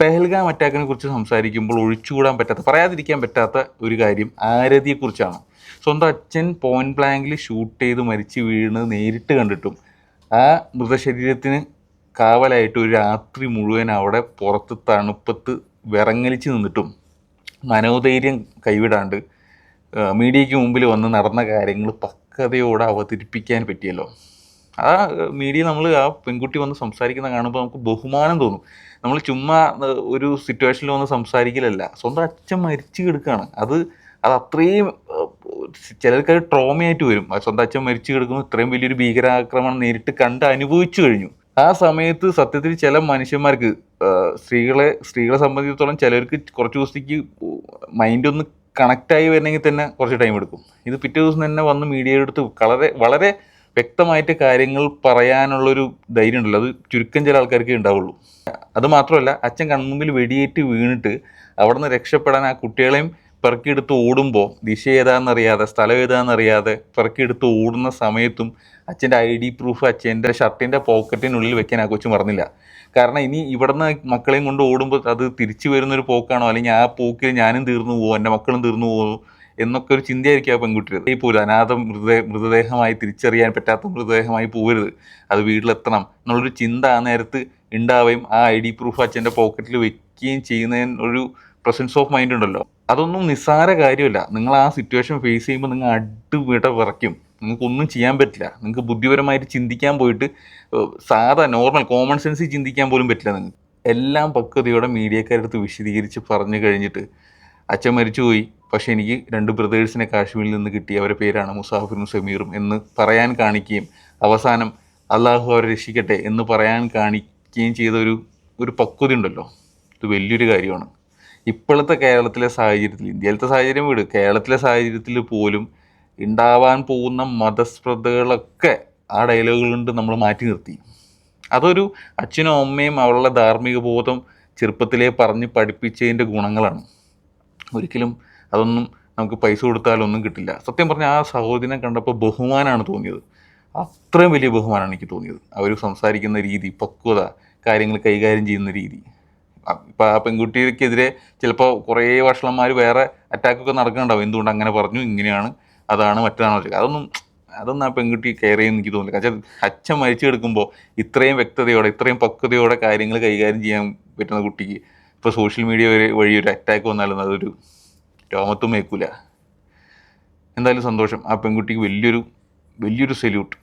പെഹൽഗാം അറ്റാക്കിനെ കുറിച്ച് സംസാരിക്കുമ്പോൾ ഒഴിച്ചുകൂടാൻ പറ്റാത്ത പറയാതിരിക്കാൻ പറ്റാത്ത ഒരു കാര്യം ആരതിയെക്കുറിച്ചാണ്. സ്വന്തം അച്ഛൻ പോയിന്റ് ബ്ലാങ്കിൽ ഷൂട്ട് ചെയ്ത് മരിച്ച് വീണ് നേരിട്ട് കണ്ടിട്ടും ആ മൃതശരീരത്തിന് കാവലായിട്ട് ഒരു രാത്രി മുഴുവൻ അവിടെ പുറത്ത് തണുപ്പത്ത് വിറങ്ങലിച്ച് നിന്നിട്ടും മനോധൈര്യം കൈവിടാണ്ട് മീഡിയയ്ക്ക് മുമ്പിൽ വന്ന് നടന്ന കാര്യങ്ങൾ പക്വതയോടെ അവതരിപ്പിക്കാൻ പറ്റിയല്ലോ. ആ മീഡിയ നമ്മൾ ആ പെൺകുട്ടി വന്ന് സംസാരിക്കുന്ന കാണുമ്പോൾ നമുക്ക് ബഹുമാനം തോന്നും. നമ്മൾ ചുമ്മാ ഒരു സിറ്റുവേഷനിൽ വന്ന് സംസാരിക്കലല്ല. സ്വന്തം അച്ഛൻ മരിച്ചു കിടക്കുകയാണ് അത് അത് അത്രയും ചിലർക്ക് ട്രോമയായിട്ട് വരും. സ്വന്തം അച്ഛൻ മരിച്ചു കിടക്കുന്നു ഇത്രയും വലിയൊരു ഭീകരാക്രമണം നേരിട്ട് കണ്ട് അനുഭവിച്ചു കഴിഞ്ഞു. ആ സമയത്ത് സത്യത്തിൽ ചില മനുഷ്യന്മാർക്ക് സ്ത്രീകളെ സ്ത്രീകളെ സംബന്ധിച്ചിടത്തോളം ചിലർക്ക് കുറച്ച് ദിവസത്തേക്ക് മൈൻഡ് ഒന്ന് കണക്റ്റായി വരണമെങ്കിൽ തന്നെ കുറച്ച് ടൈം എടുക്കും. ഇത് പിറ്റേ ദിവസം തന്നെ വന്ന് മീഡിയയുടെ അടുത്ത് വളരെ വളരെ വ്യക്തമായിട്ട് കാര്യങ്ങൾ പറയാനുള്ളൊരു ധൈര്യം ഉണ്ടല്ലോ അത് ചുരുക്കം ചില ആൾക്കാർക്ക് ഉണ്ടാവുള്ളൂ. അത് മാത്രമല്ല അച്ഛൻ കൺമുമ്പിൽ വെടിയേറ്റ് വീണിട്ട് അവിടെ നിന്ന് രക്ഷപ്പെടാൻ ആ കുട്ടികളെയും പെറുക്കിയെടുത്ത് ഓടുമ്പോൾ ദിശ ഏതാണെന്നറിയാതെ സ്ഥലം ഏതാണെന്നറിയാതെ പെറുക്കിയെടുത്ത് ഓടുന്ന സമയത്തും അച്ഛന്റെ ഐ ഡി പ്രൂഫ് അച്ഛന്റെ ഷർട്ടിന്റെ പോക്കറ്റിനുള്ളിൽ വെക്കാൻ ആ കൊച്ചു മറന്നില്ല. കാരണം ഇനി ഇവിടുന്ന് മക്കളെയും കൊണ്ട് ഓടുമ്പോൾ അത് തിരിച്ചു വരുന്നൊരു പോക്കാണോ? അല്ലെങ്കിൽ ആ പോക്കിൽ ഞാനും തീർന്നു പോകുമോ എന്റെ മക്കളും തീർന്നു പോകുമോ എന്നൊക്കെ ഒരു ചിന്തയായിരിക്കും ആ പെൺകുട്ടിയുടെ. ഈ പോലും അനാഥ മൃതദേ മൃതദേഹമായി തിരിച്ചറിയാൻ പറ്റാത്ത മൃതദേഹമായി പോകരുത് അത് വീട്ടിലെത്തണം എന്നുള്ളൊരു ചിന്ത ആ നേരത്ത് ഉണ്ടാവുകയും ആ ഐ ഡി പ്രൂഫ് അച്ഛന്റെ പോക്കറ്റിൽ വെക്കുകയും ചെയ്യുന്നതിന് ഒരു പ്രസൻസ് ഓഫ് മൈൻഡ് ഉണ്ടല്ലോ. അതൊന്നും നിസ്സാര കാര്യമല്ല. നിങ്ങൾ ആ സിറ്റുവേഷൻ ഫേസ് ചെയ്യുമ്പോൾ നിങ്ങൾ അടുവിട വിറയ്ക്കും. നിങ്ങൾക്കൊന്നും ചെയ്യാൻ പറ്റില്ല. നിങ്ങൾക്ക് ബുദ്ധിപരമായിട്ട് ചിന്തിക്കാൻ പോയിട്ട് സാധാ നോർമൽ കോമൺ സെൻസിൽ ചിന്തിക്കാൻ പോലും പറ്റില്ല നിങ്ങൾക്ക്. എല്ലാം പക്വതയോടെ മീഡിയക്കാരടുത്ത് വിശദീകരിച്ച് പറഞ്ഞു കഴിഞ്ഞിട്ട് അച്ഛൻ മരിച്ചുപോയി. പക്ഷേ എനിക്ക് രണ്ട് ബ്രദേഴ്സിനെ കാശ്മീരിൽ നിന്ന് കിട്ടി അവരുടെ പേരാണ് മുസാഫിറും സമീറും എന്ന് പറയാൻ കാണിക്കുകയും അവസാനം അള്ളാഹു അവരെ രക്ഷിക്കട്ടെ എന്ന് പറയാൻ കാണിക്കുകയും ചെയ്ത ഒരു ഒരു പക്വത ഉണ്ടല്ലോ. ഇത് വലിയൊരു കാര്യമാണ്. ഇപ്പോഴത്തെ കേരളത്തിലെ സാഹചര്യത്തിൽ ഇന്ത്യയിലത്തെ സാഹചര്യം വിട് കേരളത്തിലെ സാഹചര്യത്തിൽ പോലും ഉണ്ടാവാൻ പോകുന്ന മതസ്പ്രദ്ധകളൊക്കെ ആ ഡയലോഗുകൾ കൊണ്ട് നമ്മൾ മാറ്റി നിർത്തി. അതൊരു അച്ഛനും അമ്മയും അവളുടെ ധാർമ്മിക ബോധം ചെറുപ്പത്തിലേ പറഞ്ഞ് പഠിപ്പിച്ചതിന്റെ ഗുണങ്ങളാണ്. ഒരിക്കലും അതൊന്നും നമുക്ക് പൈസ കൊടുത്താലൊന്നും കിട്ടില്ല. സത്യം പറഞ്ഞാൽ ആ സഹോദരനെ കണ്ടപ്പോൾ ബഹുമാനമാണ് തോന്നിയത്. അത്രയും വലിയ ബഹുമാനമാണ് എനിക്ക് തോന്നിയത്. അവർ സംസാരിക്കുന്ന രീതി പക്വത കാര്യങ്ങൾ കൈകാര്യം ചെയ്യുന്ന രീതി. ഇപ്പം ആ പെൺകുട്ടിക്കെതിരെ ചിലപ്പോൾ കുറേ വഷളന്മാർ വേറെ അറ്റാക്കൊക്കെ നടക്കുന്നുണ്ടാവും. എന്തുകൊണ്ട് അങ്ങനെ പറഞ്ഞു? ഇങ്ങനെയാണ്. അതാണ് മറ്റൊരാണ്. അതൊന്നും അതൊന്നും ആ പെൺകുട്ടി കെയർ ചെയ്യുന്ന എനിക്ക് തോന്നില്ല. കാരണം അച്ഛൻ മരിച്ചു ഇത്രയും വ്യക്തതയോടെ ഇത്രയും പക്വതയോടെ കാര്യങ്ങൾ കൈകാര്യം ചെയ്യാൻ പറ്റുന്ന കുട്ടിക്ക് ഇപ്പോൾ സോഷ്യൽ മീഡിയ വഴി ഒരു അറ്റാക്ക് വന്നാലും അതൊരു രോമത്തും മേക്കൂല എന്തായാലും സന്തോഷം. ആ പെൺകുട്ടിക്ക് വലിയൊരു വലിയൊരു സല്യൂട്ട്